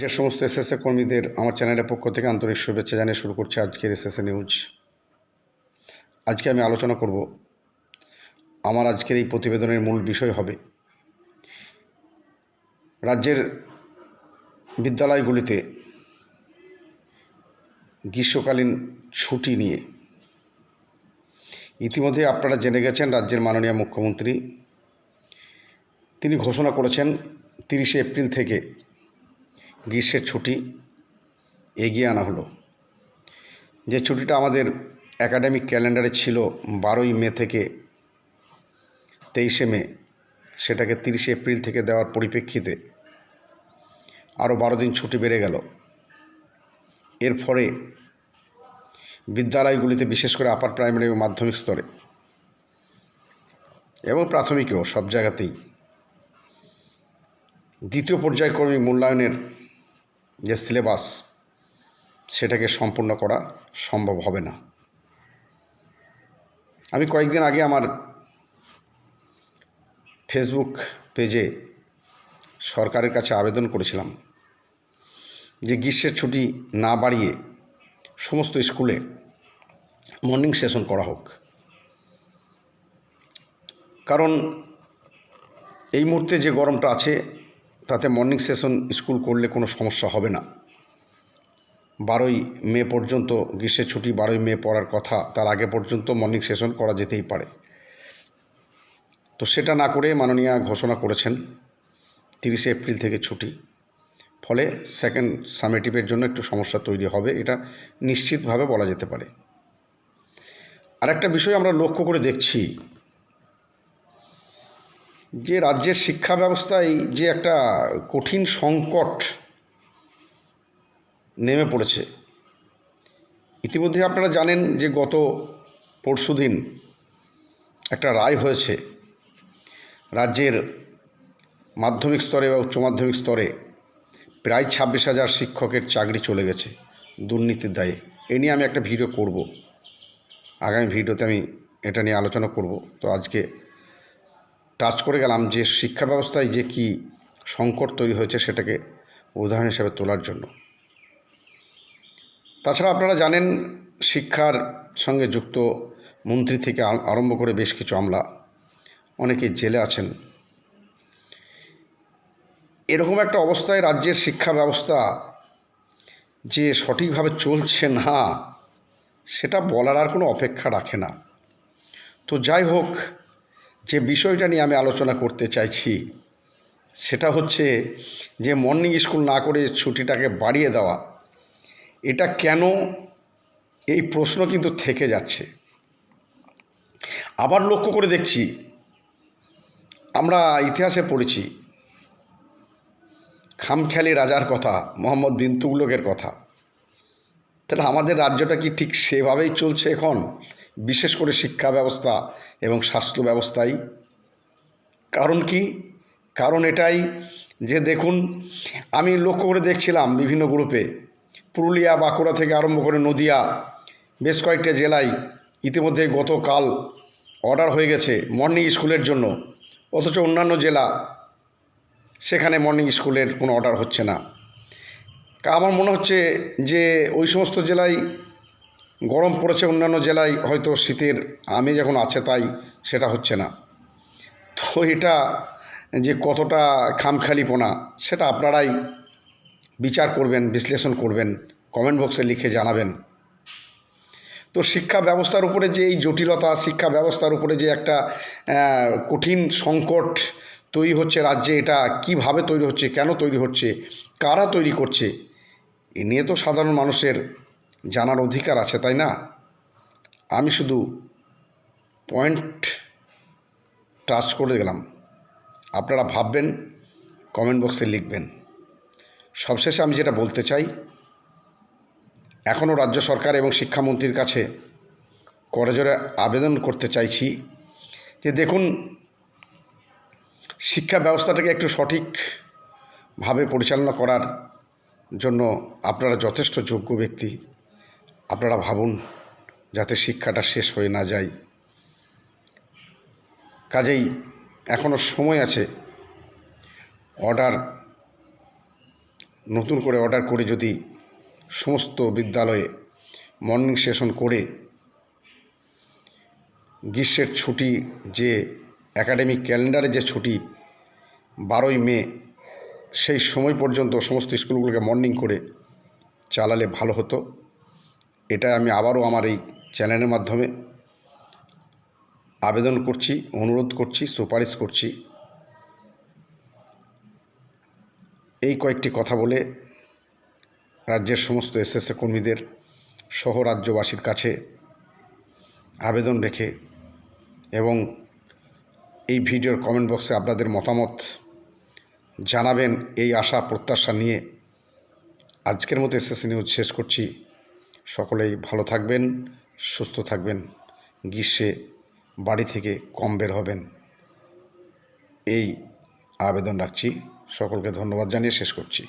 যে সমস্ত এসএসএ কর্মীদের আমার চ্যানেলের পক্ষ থেকে আন্তরিক শুভেচ্ছা জানিয়ে শুরু করছে আজকের এসএসএ নিউজ। আজকে আমি আলোচনা করব, আমার আজকের এই প্রতিবেদনের মূল বিষয় হবে, রাজ্যের বিদ্যালয়গুলিতে গ্রীষ্মকালীন ছুটি নিয়ে। ইতিমধ্যে আপনারা জেনে গেছেন, রাজ্যের মাননীয় মুখ্যমন্ত্রী, তিনি ঘোষণা করেছেন তিরিশে এপ্রিল থেকে গ্রীষ্মের ছুটি এগিয়ে আনা হলো। যে ছুটিটা আমাদের একাডেমিক ক্যালেন্ডারে ছিল বারোই মে থেকে তেইশে মে, সেটাকে তিরিশে এপ্রিল থেকে দেওয়ার পরিপ্রেক্ষিতে আরও বারো দিন ছুটি বেড়ে গেল। এর ফলে বিদ্যালয়গুলিতে বিশেষ করে আপার প্রাইমারি এবং মাধ্যমিক স্তরে এবং প্রাথমিকেও সব জায়গাতেই দ্বিতীয় পর্যায়ক্রমিক মূল্যায়নের যে সিলেবাস সেটাকে সম্পূর্ণ করা সম্ভব হবে না। আমি কয়েকদিন আগে আমার ফেসবুক পেজে সরকারের কাছে আবেদন করেছিলাম যে গ্রীষ্মের ছুটি না বাড়িয়ে সমস্ত স্কুলে মর্নিং সেশন করা হোক। কারণ এই মুহূর্তে যে গরমটা আছে তাতে মর্নিং সেশন স্কুল করলে কোনো সমস্যা হবে না। বারোই মে পর্যন্ত, গ্রীষ্মের ছুটি বারোই মে পড়ার কথা, তার আগে পর্যন্ত মর্নিং সেশন করা যেতেই পারে। তো সেটা না করে মাননীয়া ঘোষণা করেছেন, তিরিশে এপ্রিল থেকে ছুটি। ফলে সেকেন্ড সামেটিভের জন্য একটু সমস্যা তৈরি হবে, এটা নিশ্চিতভাবে বলা যেতে পারে। আরেকটা বিষয় আমরা লক্ষ্য করে দেখছি যে রাজ্যের শিক্ষা ব্যবস্থায় যে একটা কঠিন সংকট নেমে পড়েছে, ইতিমধ্যে আপনারা জানেন যে গত পরশুদিন একটা রায় হয়েছে। রাজ্যের মাধ্যমিক স্তরে বা উচ্চ মাধ্যমিক স্তরে প্রায় ছাব্বিশ হাজার শিক্ষকের চাকরি চলে গেছে দুর্নীতির দায়ে। এ নিয়ে আমি একটা ভিডিও করব। আগামী ভিডিওতে আমি এটা নিয়ে আলোচনা করব। তো আজকে টাচ করে গেলাম যে শিক্ষা ব্যবস্থায় যে কি সংকট তৈরি হয়েছে সেটাকে উদাহরণ হিসেবে তোলার জন্য। তাছাড়া আপনারা জানেন শিক্ষার সঙ্গে যুক্ত মন্ত্রী থেকে আরম্ভ করে বেশ কিছু আমলা। অনেকে জেলে আছেন। এরকম একটা অবস্থায় রাজ্যের শিক্ষা ব্যবস্থা যে সঠিকভাবে চলছে না, সেটা বলার আর কোনো অপেক্ষা রাখে না। তো যাই হোক যে বিষয়টা নিয়ে আমি আলোচনা করতে চাইছি, সেটা হচ্ছে যে মর্নিং স্কুল না করে ছুটিটাকে বাড়িয়ে দেওয়া, এটা কেন এই প্রশ্ন কিন্তু থেকে যাচ্ছে। আবার লক্ষ্য করে দেখছি, আমরা ইতিহাসে পড়েছি, খামখেয়ালি রাজার কথা, মোহাম্মদ বিন তুগলকের কথা। তাহলে আমাদের রাজ্যটা কি ঠিক সেভাবেই চলছে এখন? বিশেষ করে শিক্ষা ব্যবস্থা এবং স্বাস্থ্য ব্যবস্থাই। কারণ কি? কারণ এটাই যে দেখুন, আমি লক্ষ্য করে দেখছিলাম বিভিন্ন গ্রুপে পুরুলিয়া, বাঁকুড়া থেকে আরম্ভ করে নদিয়া, বেশ কয়েকটা জেলায় ইতিমধ্যে গতকাল অর্ডার হয়ে গেছে মর্নিং স্কুলের জন্য। অথচ অন্যান্য জেলা সেখানে মর্নিং স্কুলের কোনো অর্ডার হচ্ছে না। আমার মনে হচ্ছে যে ওই সমস্ত জেলায় গরম পড়েছে অন্যান্য জেলায়, হয়তো শীতের আমেজ এখন আছে তাই, সেটা হচ্ছে না। তো এটা যে কতটা খামখালিপনা, সেটা আপনারাই বিচার করবেন, বিশ্লেষণ করবেন কমেন্ট বক্সে লিখে জানাবেন। তো শিক্ষা ব্যবস্থার উপরে যে এই জটিলতা, শিক্ষা ব্যবস্থার উপরে যে একটা কঠিন সংকট তৈরি হচ্ছে রাজ্যে, এটা কীভাবে তৈরি হচ্ছে, কেন তৈরি হচ্ছে, কারা তৈরি করছে, এ নিয়ে তো সাধারণ মানুষের জানার অধিকার আছে, তাই না? আমি শুধু পয়েন্ট টাচ করে গেলাম। আপনারা ভাববেন কমেন্ট বক্সে লিখবেন। সবশেষে আমি যেটা বলতে চাই এখনও রাজ্য সরকার এবং শিক্ষামন্ত্রীর কাছে করজোরে আবেদন করতে চাইছি যে দেখুন, শিক্ষা ব্যবস্থাটাকে একটু সঠিকভাবে পরিচালনা করার জন্য আপনারা যথেষ্ট যোগ্য ব্যক্তি। আপনারা ভাবুন, যাতে শিক্ষাটা শেষ হয়ে না যায়। কাজেই এখনও সময় আছে। অর্ডার, নতুন করে অর্ডার করে যদি সমস্ত বিদ্যালয়ে মর্নিং সেশন করে, গ্রীষ্মের ছুটি যে একাডেমিক ক্যালেন্ডারে যে ছুটি, বারোই মে, সেই সময় পর্যন্ত সমস্ত স্কুলগুলোকে মর্নিং করে চালালে ভালো হতো। এটা আমি আবারও আমার এই চ্যানেলের মাধ্যমে আবেদন করছি, অনুরোধ করছি, সুপারিশ করছি। এই কয়েকটি কথা বলে রাজ্যের সমস্ত এসএসএ কর্মীদের সহ রাজ্যবাসীর কাছে আবেদন রেখে এবং এই ভিডিওর কমেন্ট বক্সে আপনাদের মতামত জানাবেন, এই আশা প্রত্যাশা নিয়ে আজকের মতো এসএসসি নিউজ শেষ করছি। সকলেই ভালো থাকবেন, সুস্থ থাকবেন, গ্রীষ্মে বাড়ি থেকে কম বের হবেন। এই আবেদন রাখছি। সকলকে ধন্যবাদ জানিয়ে শেষ করছি।